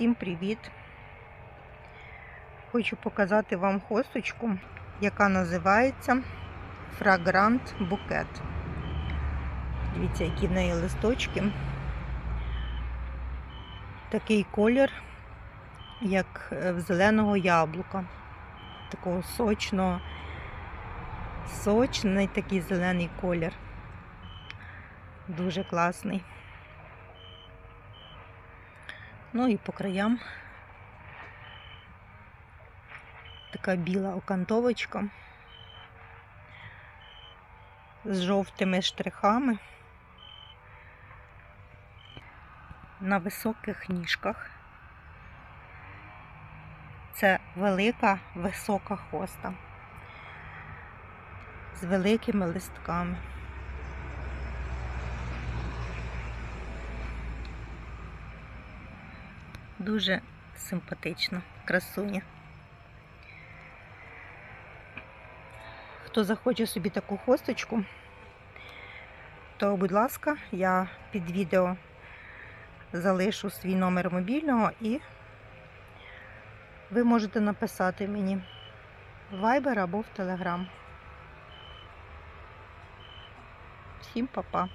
Всім привіт! Хочу показати вам хосточку, яка називається Фрагрант Букет. Дивіться, які в неї листочки. Такий колір, як е, в зеленого яблука. Такого сочного, сочний такий зелений колір. Дуже класний. Ну і по краям така біла окантовочка з жовтими штрихами на високих ніжках. Це велика висока хоста з великими листками. Дуже симпатично, красуня. Хто захоче собі таку хосточку, то, будь ласка, я під відео залишу свій номер мобільного і ви можете написати мені в Viber або в Telegram. Всім па-па!